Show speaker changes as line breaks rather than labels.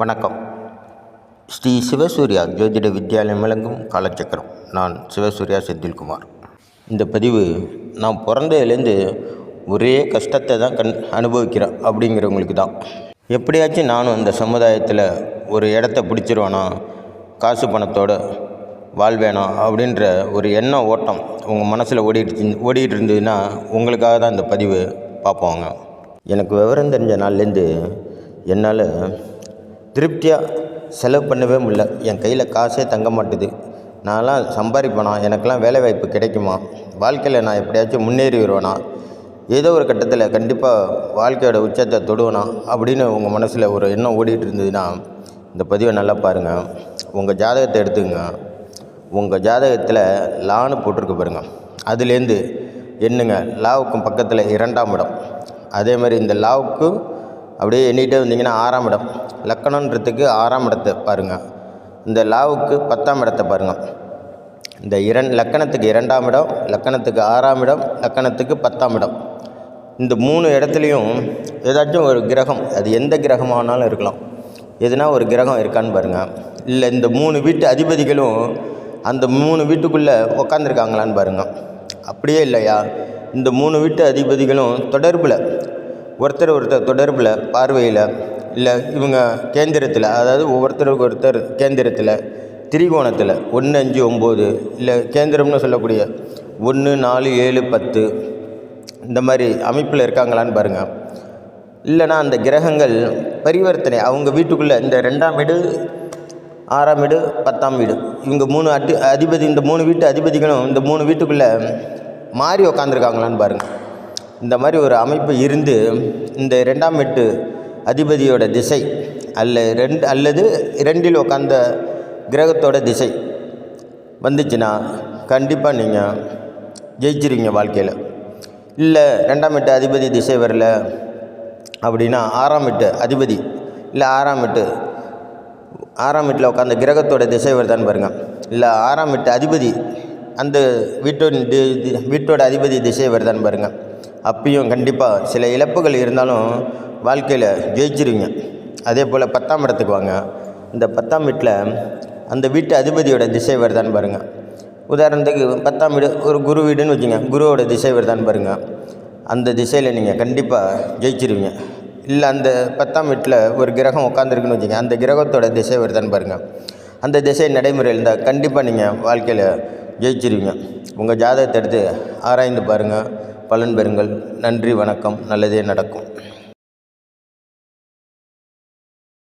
வணக்கம். ஸ்ரீ சிவசூர்யா ஜோதிட வித்யாலயம் வழங்கும் காலச்சக்கரம். நான் சிவசூர்யா செந்தில்குமார். இந்த பதிவு நான் பிறந்ததுலேருந்து ஒரே கஷ்டத்தை தான் கண் அனுபவிக்கிறேன் அப்படிங்கிறவங்களுக்கு தான். எப்படியாச்சும் நானும் இந்த சமுதாயத்தில் ஒரு இடத்த பிடிச்சிருவேனா காசு பணத்தோட வாழ்வேனா அப்படின்ற ஒரு எண்ண ஓட்டம் உங்கள் மனசில் ஓடிட்டு ஓடிட்டு இருந்ததுன்னா உங்களுக்காக தான் இந்த பதிவு பார்ப்போங்க. எனக்கு விவரம் தெரிஞ்ச நாள்லேருந்து என்னால் திருப்தியாக செலவு பண்ணவே முடியல. என் கையில் காசே தங்க மாட்டுது. நான்லாம் சம்பாதிப்பேனா எனக்கெல்லாம் வேலைவாய்ப்பு கிடைக்குமா? வாழ்க்கையில் நான் எப்படியாச்சும் முன்னேறி வருவேனா ஏதோ ஒரு கட்டத்தில் கண்டிப்பாக வாழ்க்கையோட உச்சத்தை தொடுவேனா? அப்படின்னு உங்கள் மனசில் ஒரு எண்ணம் ஓடிட்டு இருந்ததுன்னா இந்த பதிவை நல்லா பாருங்கள் உங்கள் ஜாதகத்தை எடுத்துங்க உங்கள் ஜாதகத்தில் லான்னு போட்டிருக்கு பாருங்கள் அதுலேருந்து என்னங்க லாவுக்கும் பக்கத்தில் இரண்டாம் இடம். அதே மாதிரி இந்த லாவுக்கு அப்படியே எண்ணிகிட்டே வந்தீங்கன்னா ஆறாம் இடம். லக்கணன்றதுக்கு ஆறாம் இடத்தை பாருங்கள் இந்த லாவுக்கு பத்தாம் இடத்தை பாருங்கள் இந்த இரண் லக்கணத்துக்கு இரண்டாம் இடம் லக்கணத்துக்கு ஆறாம் இடம் லக்கணத்துக்கு பத்தாம் இடம். இந்த மூணு இடத்துலையும் ஏதாச்சும் ஒரு கிரகம் அது எந்த கிரகமானாலும் இருக்கலாம். எதுனா ஒரு கிரகம் இருக்கான்னு பாருங்கள் இல்லை இந்த மூணு வீட்டு அதிபதிகளும் அந்த மூணு வீட்டுக்குள்ளே உக்காந்துருக்காங்களான்னு பாருங்கள் அப்படியே இல்லையா? இந்த மூணு வீட்டு அதிபதிகளும் தொடர்பில் ஒருத்தர் ஒருத்தர் தொடர்பில் பார்வையில் இல்லை இவங்க கேந்திரத்தில் அதாவது ஒவ்வொருத்தருக்கு ஒருத்தர் கேந்திரத்தில் திரிகோணத்தில் ஒன்று அஞ்சு ஒம்பது இல்லை கேந்திரம்னு சொல்லக்கூடிய ஒன்று நாலு ஏழு பத்து இந்த மாதிரி அமைப்பில் இருக்காங்களான்னு பாருங்கள் இல்லைனா அந்த கிரகங்கள் பரிவர்த்தனை அவங்க வீட்டுக்குள்ளே இந்த ரெண்டாம் வீடு ஆறாம் வீடு பத்தாம் வீடு இவங்க மூணு அடி அதிபதி இந்த மூணு வீட்டு அதிபதிகளும் இந்த மூணு வீட்டுக்குள்ளே மாறி உக்காந்துருக்காங்களான்னு பாருங்கள் இந்த மாதிரி ஒரு அமைப்பு இருந்து இந்த ரெண்டாம் எட்டு அதிபதியோட திசை அல்ல ரெண்டு அல்லது ரெண்டில் உட்காந்த கிரகத்தோட திசை வந்துச்சுன்னா கண்டிப்பாக நீங்கள் ஜெயிச்சிருவீங்க வாழ்க்கையில். இல்லை ரெண்டாம் எட்டு அதிபதி திசை வரல அப்படின்னா ஆறாம் எட்டு அதிபதி இல்லை ஆறாம் எட்டு ஆறாம் எட்டில் உட்காந்த கிரகத்தோட திசை வருதான்னு பாருங்கள் இல்லை ஆறாம் எட்டு அதிபதி அந்த வீட்டோட வீட்டோட அதிபதி திசை வருதான்னு பாருங்கள் அப்பயும் கண்டிப்பாக சில இழப்புகள் இருந்தாலும் வாழ்க்கையில் ஜெயிச்சிருவீங்க. அதே போல் பத்தாம் இடத்துக்கு வாங்க. இந்த பத்தாம் வீட்டில் அந்த வீட்டு அதிபதியோட திசை வருதான்னு பாருங்கள் உதாரணத்துக்கு பத்தாம் வீடு ஒரு குரு வீடுன்னு வச்சுங்க. குருவோட திசை வருதான்னு பாருங்கள் அந்த திசையில் நீங்கள் கண்டிப்பாக ஜெயிச்சிருவீங்க. இல்லை அந்த பத்தாம் வீட்டில் ஒரு கிரகம் உட்காந்துருக்குன்னு வச்சுங்க. அந்த கிரகத்தோட திசை வருதான்னு பாருங்கள் அந்த திசை நடைமுறையில் இருந்தால் கண்டிப்பாக நீங்கள் வாழ்க்கையில் ஜெயிச்சிருவீங்க. உங்கள் ஜாதகத்தை எடுத்து ஆராய்ந்து பாருங்கள் பலன் பெறுங்கள். நன்றி வணக்கம். நல்லதே நடக்கும்.